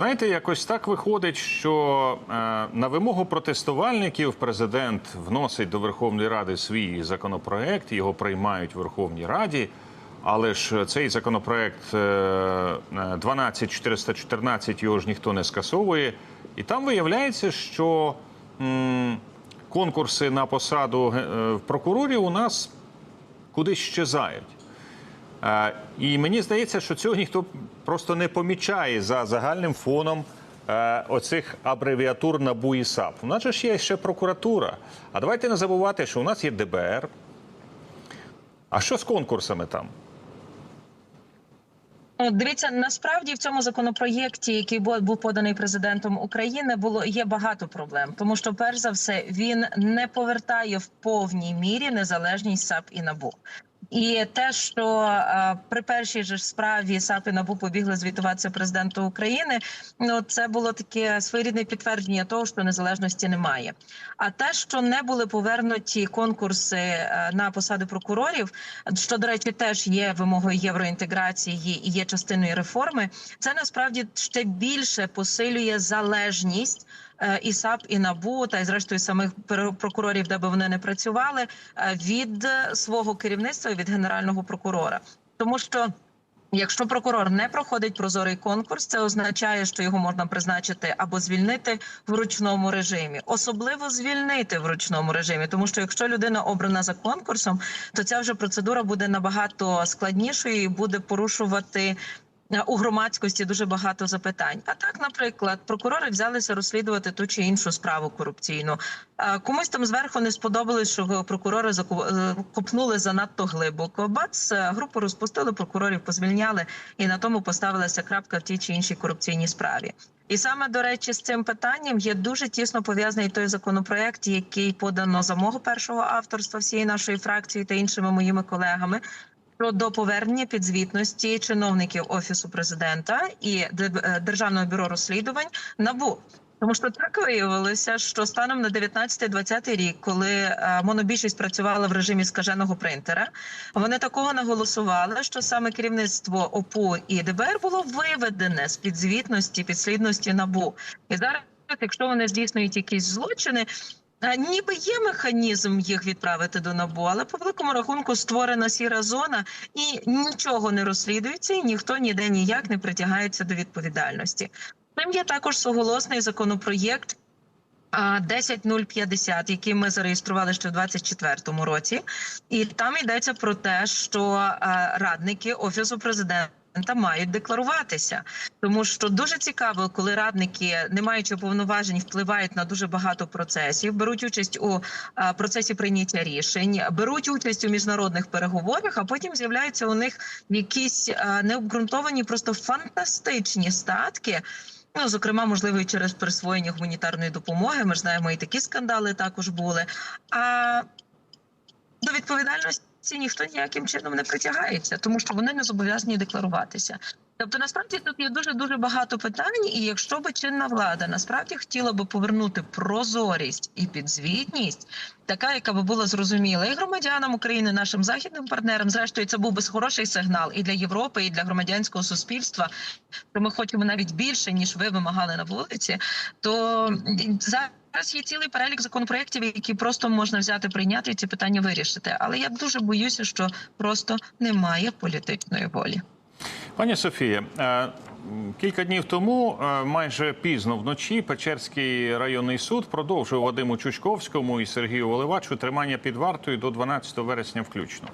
Знаєте, якось так виходить, що е, на вимогу протестувальників президент вносить до Верховної Ради свій законопроект, його приймають в Верховній Раді. Але ж цей законопроект е, е, 12414 його ж ніхто не скасовує. І там виявляється, що м, конкурси на посаду е, прокурорів у нас кудись щезають. Е, І мені здається, що цього ніхто просто не помічає за загальним фоном е, оцих абревіатур НАБУ і САП. У нас же ж є ще прокуратура. А давайте не забувати, що у нас є ДБР. А що з конкурсами там? Ну, Дивіться, насправді в цьому законопроєкті, який був поданий президентом України, було є багато проблем, тому що перш за все він не повертає в повній мірі незалежність САП і НАБУ. І те, що е, при першій ж справі САП і НАБУ побігли звітуватися президенту України, ну це було таке своєрідне підтвердження того, що незалежності немає. А те, що не були повернуті конкурси е, на посади прокурорів, що до речі, теж є вимогою євроінтеграції і є частиною реформи, це насправді ще більше посилює залежність. Е, І САП, і НАБУ, та й зрештою самих прокурорів, де би вони не працювали, е, від свого керівництва, від генерального прокурора, тому що Якщо прокурор не проходить прозорий конкурс, це означає, що його можна призначити або звільнити в ручному режимі, особливо звільнити в ручному режимі, тому що якщо людина обрана за конкурсом, то ця вже процедура буде набагато складнішою і буде порушувати. Е, У громадськості дуже багато запитань. А так, наприклад, прокурори взялися розслідувати ту чи іншу справу корупційну. Е, Комусь там зверху не сподобалось, що прокурори е, копнули занадто глибоко. Бац, групу розпустили, прокурорів позвільняли, і на тому поставилася крапка в тій чи іншій корупційній справі. І саме до речі, з цим питанням є дуже тісно пов'язаний той законопроект, який подано за мого першого авторства всієї нашої фракції та іншими моїми колегами. Про повернення підзвітності чиновників офісу президента і е, державного бюро розслідувань набу. Тому що так виявилося, що станом на 19-20 рік, коли е, монобільшість працювала в режимі скаженого принтера, вони такого наголосували, що саме керівництво ОПУ і ДБР було виведене з підзвітності, підслідності набу. І зараз, якщо вони здійснюють якісь злочини. Е, Ніби є механізм їх відправити до набу, але по великому рахунку створена сіра зона і нічого не розслідується, і ніхто ніде ніяк не притягається до відповідальності. Тим є також суголосний законопроєкт. 10050, який ми зареєстрували ще в 2024 році, і там йдеться про те, що радники офісу президента. Мають декларуватися, тому що дуже цікаво, коли радники, не маючи повноважень, впливають на дуже багато процесів, беруть участь у процесі прийняття рішень, беруть участь у міжнародних переговорах, а потім з'являються у них якісь необґрунтовані, просто фантастичні статки. Ну, зокрема, можливо, і через присвоєння гуманітарної допомоги. Ми ж знаємо, і такі скандали також були. А до відповідальності ніхто ніяким чином не притягається, тому що вони не зобов'язані декларуватися. Тобто, насправді тут є дуже дуже багато питань, і якщо би чинна влада насправді хотіла би повернути прозорість і підзвітність, така, яка би була зрозуміла і громадянам України, нашим західним партнерам, зрештою, це був би хороший сигнал і для Європи, і для громадянського суспільства. Що ми хочемо навіть більше ніж ви вимагали на вулиці, то зараз є цілий перелік законопроєктів, які просто можна взяти, прийняти і ці питання вирішити. Але я дуже боюся, що просто немає політичної волі. Пані Софія, е, кілька днів тому, е, майже пізно вночі, Печерський районний суд продовжив Вадиму Чучковському і Сергію Оливачу тримання під вартою до 12 вересня включно.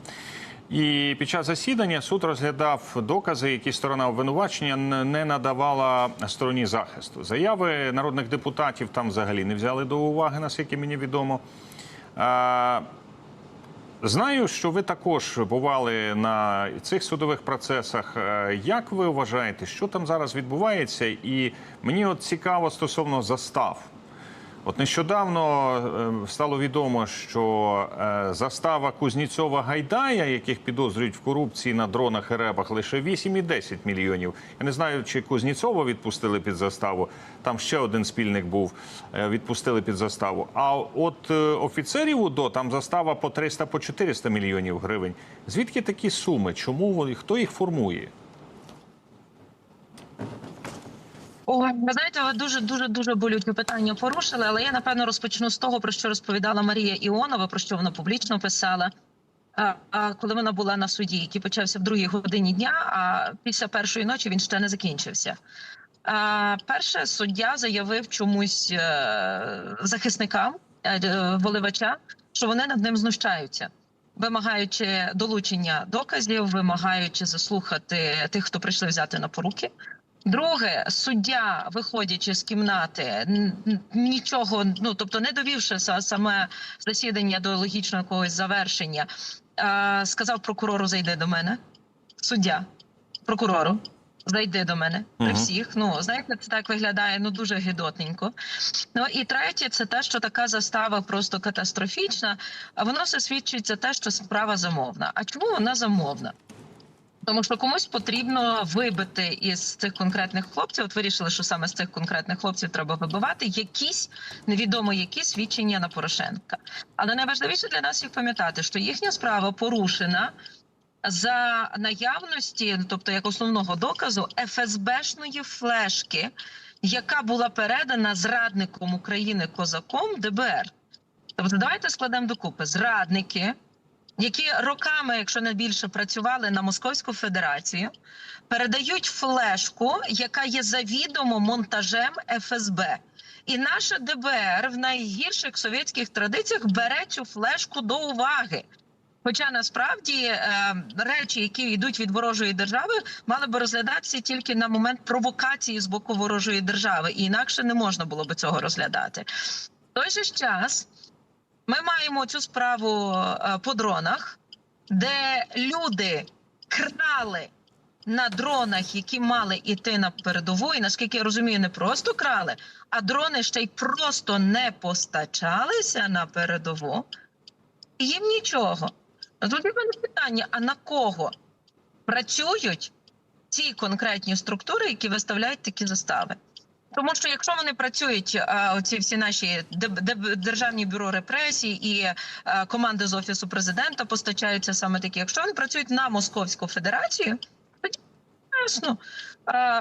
І під час засідання суд розглядав докази, які сторона обвинувачення не надавала стороні захисту. Заяви народних депутатів там взагалі не взяли до уваги, наскільки мені відомо. Знаю, що ви також бували на цих судових процесах. Е, Як ви вважаєте, що там зараз відбувається? І мені от цікаво стосовно застав. От нещодавно е, стало відомо, що е, застава Кузніцова Гайдая, яких підозрюють в корупції на дронах і ребах, лише 8 і 10 мільйонів. Я не знаю, чи Кузніцова відпустили під заставу. Там ще один спільник був, е, відпустили під заставу. А от е, офіцерів УДО там застава по 300 по 400 мільйонів гривень. Звідки такі суми? Чому вони? Хто їх формує? Ой, знаєте, ви дуже дуже дуже болюче питання порушили, але я напевно розпочну з того, про що розповідала Марія Іонова, про що вона публічно писала. А, коли вона була на суді, який почався в другій годині дня, а після першої ночі він ще не закінчився. А, перше, суддя заявив чомусь е, захисникам е, воливача, що вони над ним знущаються, вимагаючи долучення доказів, вимагаючи заслухати тих, хто прийшли взяти на поруки. Друге, суддя, виходячи з кімнати, нічого, ну тобто, не довівши саме засідання до логічного якогось завершення, сказав прокурору: зайди до мене. Суддя, прокурору, зайди до мене при всіх. Ну знаєте, це так виглядає ну дуже гидотненько. Ну і третє, це те, що така застава просто катастрофічна. А воно все свідчить за те, що справа замовна. А чому вона замовна? Тому що комусь потрібно вибити із цих конкретних хлопців. От вирішили, що саме з цих конкретних хлопців треба вибивати якісь невідомо які свідчення на Порошенка. Але найважливіше для нас їх пам'ятати, що їхня справа порушена за наявності, ну, тобто як основного доказу, ФСБшної флешки, яка була передана зрадником України козаком ДБР. Тобто, давайте складемо докупи зрадники які роками, якщо не більше, працювали на Московську Федерацію, передають флешку, яка є завідомо монтажем ФСБ. І наше ДБР в найгірших совєтських традиціях бере цю флешку до уваги. Хоча насправді е, речі, які йдуть від ворожої держави, мали би розглядатися тільки на момент провокації з боку ворожої держави, і інакше не можна було би цього розглядати. В той же час ми маємо цю справу е, по дронах, де люди крали на дронах, які мали йти на передову, і наскільки я розумію, не просто крали, а дрони ще й просто не постачалися на передову. І їм нічого. Тут в мене питання: а на кого працюють ці конкретні структури, які виставляють такі застави? Тому що якщо вони працюють, оці всі наші державні бюро репресій і команди з офісу президента постачаються саме такі. Якщо вони працюють на Московську Федерацію, тоді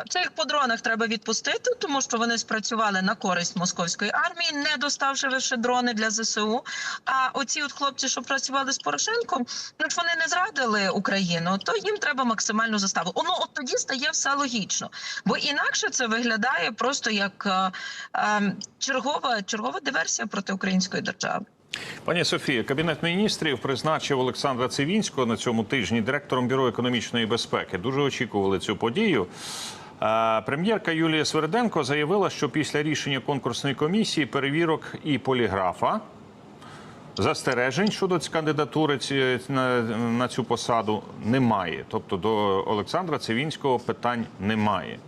Цих по дронах треба відпустити, тому що вони спрацювали на користь московської армії, не доставши лише дрони для ЗСУ. А оці от хлопці, що працювали з Порошенком, ну ж вони не зрадили Україну, то їм треба максимальну заставу. Воно от тоді стає все логічно, бо інакше це виглядає просто як е, е, чергова чергова диверсія проти української держави. Пані Софія, кабінет міністрів призначив Олександра Цивінського на цьому тижні директором бюро економічної безпеки. Дуже очікували цю подію. Прем'єрка Юлія Сверденко заявила, що після рішення конкурсної комісії перевірок і поліграфа застережень щодо кандидатури ці- на цю посаду немає. Тобто до Олександра Цивінського питань немає.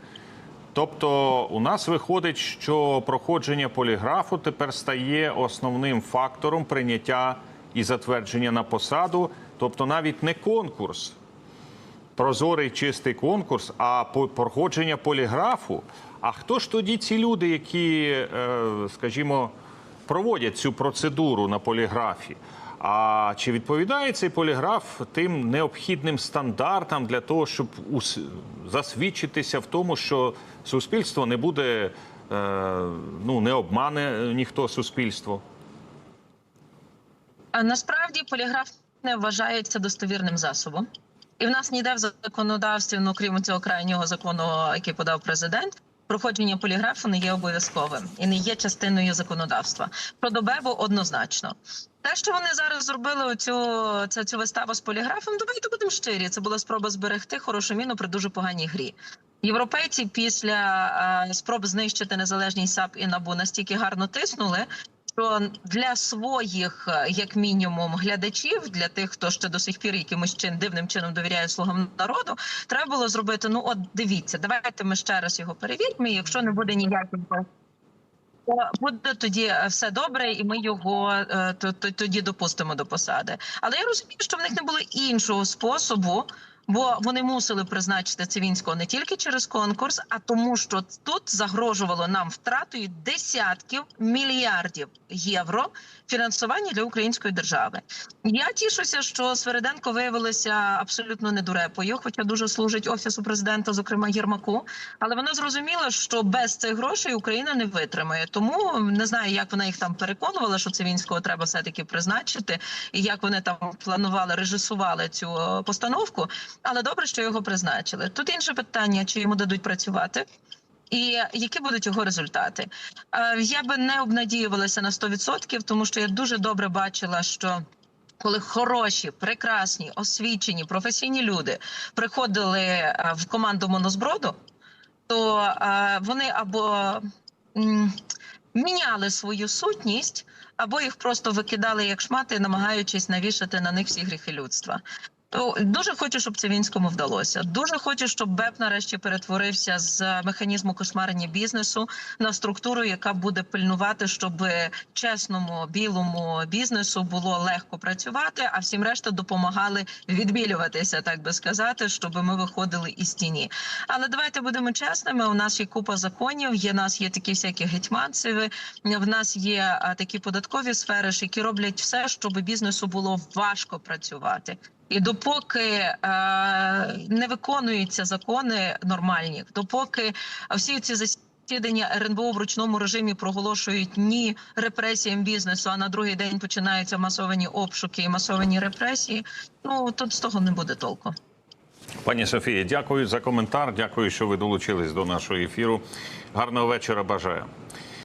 Тобто, у нас виходить, що проходження поліграфу тепер стає основним фактором прийняття і затвердження на посаду, тобто навіть не конкурс, прозорий чистий конкурс, а проходження поліграфу. А хто ж тоді ці люди, які, е, скажімо, проводять цю процедуру на поліграфі? А чи відповідає цей поліграф тим необхідним стандартам для того, щоб ус- засвідчитися в тому, що суспільство не буде, е, ну не обмане ніхто суспільство? Насправді поліграф не вважається достовірним засобом. І в нас ніде в законодавстві, ну крім цього крайнього закону, який подав президент, проходження поліграфу не є обов'язковим і не є частиною законодавства. Щодо БЕБу однозначно. Те, що вони зараз зробили оцю цю, цю виставу з поліграфом, давайте будемо щирі. Це була спроба зберегти хорошу міну при дуже поганій грі. Європейці після е, спроб знищити незалежність САП і НАБУ настільки гарно тиснули, що для своїх, е, як мінімум, глядачів, для тих, хто ще до сих пір якимось чин дивним чином довіряє слугам народу, треба було зробити. Ну, от дивіться, давайте ми ще раз його перевіримо. і Якщо не буде ніяких буде тоді е, все добре, і ми його е, то- то- тоді допустимо до посади. Але я розумію, що в них не було іншого способу Бо вони мусили призначити Цивінського не тільки через конкурс, а тому, що тут загрожувало нам втратою десятків мільярдів євро фінансування для української держави. Я тішуся, що Свериденко виявилася абсолютно недурепою, хоча дуже служить офісу президента, зокрема Єрмаку. Але вона зрозуміла, що без цих грошей Україна не витримає. Тому не знаю, як вона їх там переконувала, що Цивінського треба все таки призначити, і як вони там планували режисували цю е, постановку. Але добре, що його призначили. Тут інше питання: чи йому дадуть працювати. І які будуть його результати? Е, Я би не обнадіювалася на 100%, тому що я дуже добре бачила, що коли хороші, прекрасні, освічені, професійні люди приходили е, в команду монозброду, то е, вони або міняли свою сутність, або їх просто викидали як шмати, намагаючись навішати на них всі гріхи людства. То дуже хочу, щоб це вінському вдалося. Дуже хочу, щоб БЕП нарешті перетворився з механізму кошмарення бізнесу на структуру, яка буде пильнувати, щоб чесному білому бізнесу було легко працювати, а всім решта допомагали відбілюватися, так би сказати, щоб ми виходили із тіні. Але давайте будемо чесними. У нас є купа законів. Є нас є такі всякі гетьманцеви. В нас є такі податкові сфери, які роблять все, щоб бізнесу було важко працювати. І допоки е, не виконуються закони нормальні, допоки всі ці засідання РНБО в ручному режимі проголошують ні репресіям бізнесу, а на другий день починаються масовані обшуки і масовані репресії. Ну тут з того не буде толку. Пані Софія, дякую за коментар. Дякую, що ви долучились до нашого ефіру. Гарного вечора. Бажаю.